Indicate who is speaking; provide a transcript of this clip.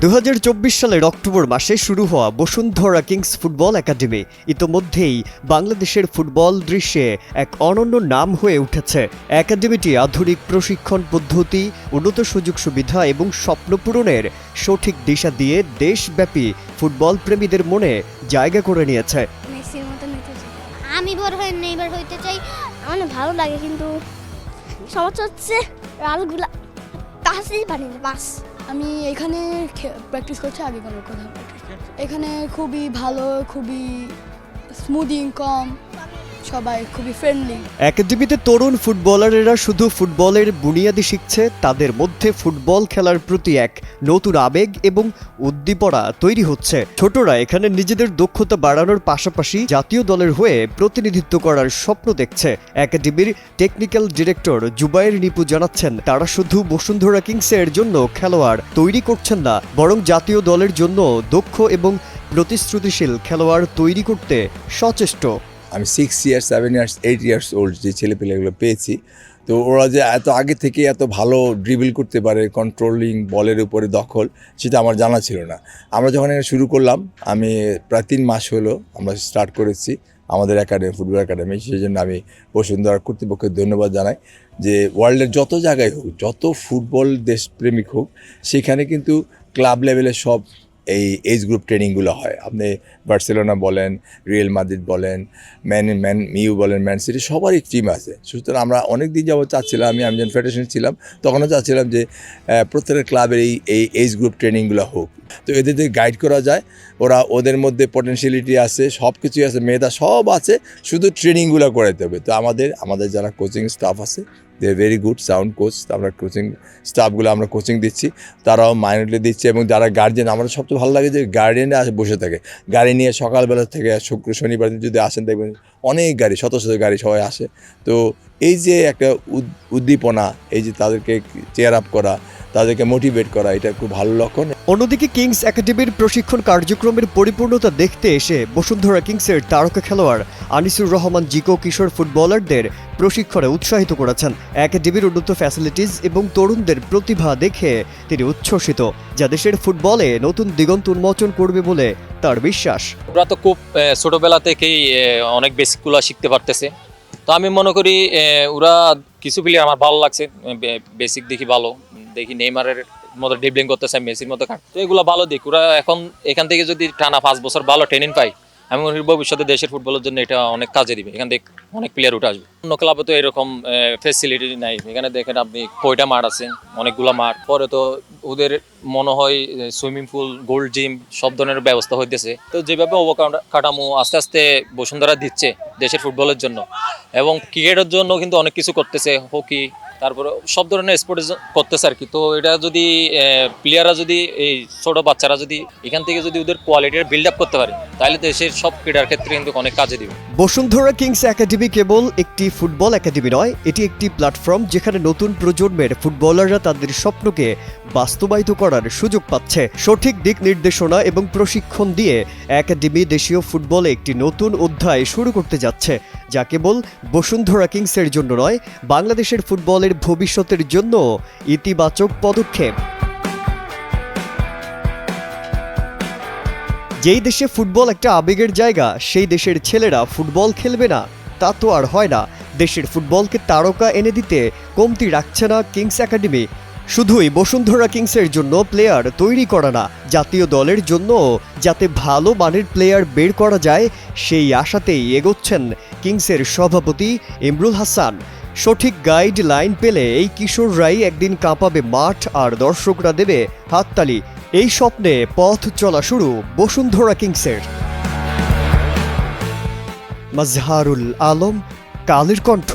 Speaker 1: দু সালের অক্টোবর মাসে শুরু হওয়া বসুন্ধরা কিংস ফুটবল একাডেমি ইতোমধ্যেই বাংলাদেশের ফুটবল দৃশ্যে এক অনন্য নাম হয়ে উঠেছে। একাডেমিটি আধুনিক প্রশিক্ষণ পদ্ধতি, উন্নত সুযোগ সুবিধা এবং স্বপ্ন পূরণের সঠিক দিশা দিয়ে দেশব্যাপী ফুটবল প্রেমীদের মনে জায়গা করে নিয়েছে।
Speaker 2: আমি বড় হয়ে নেইবার হইতে চাই। আমার ভালো লাগে কিন্তু সমস্যা হচ্ছে রালগুলা। পানি না, বাস।
Speaker 3: আমি এখানে প্র্যাকটিস করছি আগে কোনো কোথাও এখানে খুবই ভালো খুবই স্মুদিং কম সবাই খুবই ফ্রেন্ডলি
Speaker 1: একাডেমিতে তরুণ ফুটবলারেরা শুধু ফুটবলের বুনিয়াদি শিখছে, তাদের মধ্যে ফুটবল খেলার প্রতি এক নতুন আবেগ এবং উদ্দীপনা তৈরি হচ্ছে। ছোটরা এখানে নিজেদের দক্ষতা বাড়ানোর পাশাপাশি জাতীয় দলের হয়ে প্রতিনিধিত্ব করার স্বপ্ন দেখছে। একাডেমির টেকনিক্যাল ডিরেক্টর জুবাইর নিপু জানাচ্ছেন, তারা শুধু বসুন্ধরা কিংসের জন্য খেলোয়াড় তৈরি করছেন না, বরং জাতীয় দলের জন্য দক্ষ এবং প্রতিশ্রুতিশীল খেলোয়াড় তৈরি করতে সচেষ্ট।
Speaker 4: আমি six years seven years eight years old যে ছেলেপেলেগুলো পেয়েছি, তো ওরা যে এত আগে থেকে এত ভালো ড্রিবল করতে পারে কন্ট্রোলিং বলের উপরে দখল, সেটা আমার জানা ছিল না। আমরা যখন এটা শুরু করলাম, আমি প্রায় তিন মাস হলো আমরা স্টার্ট করেছি আমাদের একাডেমি ফুটবল একাডেমি সেই জন্য আমি বসুন্ধরা কর্তৃপক্ষকে ধন্যবাদ জানাই যে ওয়ার্ল্ডের যত জায়গায় হোক, যত ফুটবল দেশপ্রেমিক হোক, সেখানে কিন্তু ক্লাব লেভেলে সব এই এজ গ্রুপ ট্রেনিংগুলো হয়। আপনি বার্সেলোনা বলেন, রিয়েল মাদ্রিদ বলেন, ম্যান ম্যান, মিউ বলেন, ম্যান সিটি সবারই টিম আছে। সুতরাং আমরা অনেক দিন যাবত চাচ্ছিলাম, আমি আমি যখন ফেডারেশনে ছিলাম, তখনও চাচ্ছিলাম যে প্রত্যেকটা ক্লাবের এই এই এজ গ্রুপ ট্রেনিংগুলো হোক। তো এদের যদি গাইড করা যায়, ওরা ওদের মধ্যে পটেনশিয়ালিটি আছে সব কিছুই আছে, মেধা সব আছে, শুধু ট্রেনিংগুলো করাইতে হবে। তো আমাদের আমাদের যারা কোচিং স্টাফ আছে they very good sound coach আমরা কোচিং স্টাফগুলো আমরা কোচিং দিচ্ছি। তারাও মাইনরলি দিচ্ছে এবং যারা গার্জেন আমার সবচেয়ে ভালো লাগে যে আসে বসে থাকে। গাড়ি নিয়ে সকালবেলা থেকে শুক্র, শনিবার যদি আসেন দেখবেন অনেক গাড়ি শত শত গাড়ি সবাই আসে। তো এই যে একটা উদ- উদ্দীপনা, এই যে তাদেরকে চেয়ার আপ করা, তাদেরকে মোটিভেট করা, এটা খুব ভালো লক্ষণ।
Speaker 1: অন্যদিকে কিংস একাডেমির প্রশিক্ষণ কার্যক্রমের পরিপূর্ণতা দেখতে এসে বসুন্ধরা কিংসের তারকা খেলোয়াড় আনিসুর রহমান জিকো কিশোর ফুটবলারদের প্রশিক্ষণে উৎসাহিত করেছেন। একাডেমির উন্নত ফ্যাসিলিটিস এবং তরুণদের প্রতিভা দেখে তিনি উচ্ছ্বসিত, যা দেশের ফুটবলে নতুন দিগন্ত উন্মোচন করবে বলে তার বিশ্বাস।
Speaker 5: ওরা তো খুব ছোটবেলা থেকেই অনেক বেসিকগুলো শিখতে পারতেছে। তো আমি মনে করি ওরা কিছু প্লেয়ার আমার ভালো লাগছে বেসিক দেখি ভালো, দেখি নেইমারের মতো ড্রিবলিং করতেছে মেসির মতো কাট তো এগুলো ভালো দিক। ওরা এখন এখান থেকে যদি টানা পাঁচ বছর ভালো ট্রেনিং পাই আমি মনে করি ভবিষ্যতে দেশের ফুটবলের জন্য এটা অনেক কাজে দিবে। এখান থেকে অনেক প্লেয়ার উঠে আসবে। অন্য ক্লাবে তো এরকম ফেসিলিটি নাই। এখানে দেখেন আপনি কয়টা মাঠ আছে, অনেকগুলো মাঠ। পরে তো ওদের মনে হয় সুইমিং পুল গোল্ড জিম সব ধরনের ব্যবস্থা হইতেছে। তো যেভাবে অবকাঠামো আস্তে আস্তে বসুন্ধরা দিচ্ছে দেশের ফুটবলের জন্য, এবং ক্রিকেটের জন্য কিন্তু অনেক কিছু করতেছে হকি তারপরে সব ধরনের স্পোর্টস করতেছে আর কি। তো এটা যদি প্লেয়াররা যদি, এই ছোট বাচ্চারা যদি এখান থেকে যদি ওদের কোয়ালিটির বিল্ড আপ করতে পারে, তাহলে দেশের সব ক্রীড়ার ক্ষেত্রে কিন্তু অনেক কাজে দিবে।
Speaker 1: বসুন্ধরা কিংস একাডেমি কেবল একটি ফুটবল একাডেমি নয়, এটি একটি প্ল্যাটফর্ম যেখানে নতুন প্রজন্মের ফুটবলাররা তাদের স্বপ্নকে বাস্তবায়িত করার সুযোগ পাচ্ছে। সঠিক দিক নির্দেশনা এবং প্রশিক্ষণ দিয়ে একাডেমি দেশীয় ফুটবলে একটি নতুন অধ্যায় শুরু করতে যাচ্ছে। যা কেবল বসুন্ধরা কিংসের জন্য নয়, বাংলাদেশের ফুটবলের ভবিষ্যতের জন্য ইতিবাচক পদক্ষেপ। যেই দেশে ফুটবল একটা আবেগের জায়গা, সেই দেশের ছেলেরা ফুটবল খেলবে না। তা তো আর হয় না। দেশের ফুটবলকে তারকা এনে দিতে কমতি রাখছে না কিংস একাডেমি। শুধুই বসুন্ধরা কিংসের জন্য প্লেয়ার তৈরি করা না, জাতীয় দলের জন্য যাতে ভালো মানের প্লেয়ার বের করা যায়, সেই আশাতেই এগোচ্ছেন কিংসের সভাপতি ইমরুল হাসান। সঠিক গাইড লাইন পেলে এই কিশোররাই একদিন কাঁপাবে মাঠ আর দর্শকরা দেবে হাততালি। এই স্বপ্নে পথ চলা শুরু বসুন্ধরা কিংসের। মাজহারুল আলম, কালের কণ্ঠ।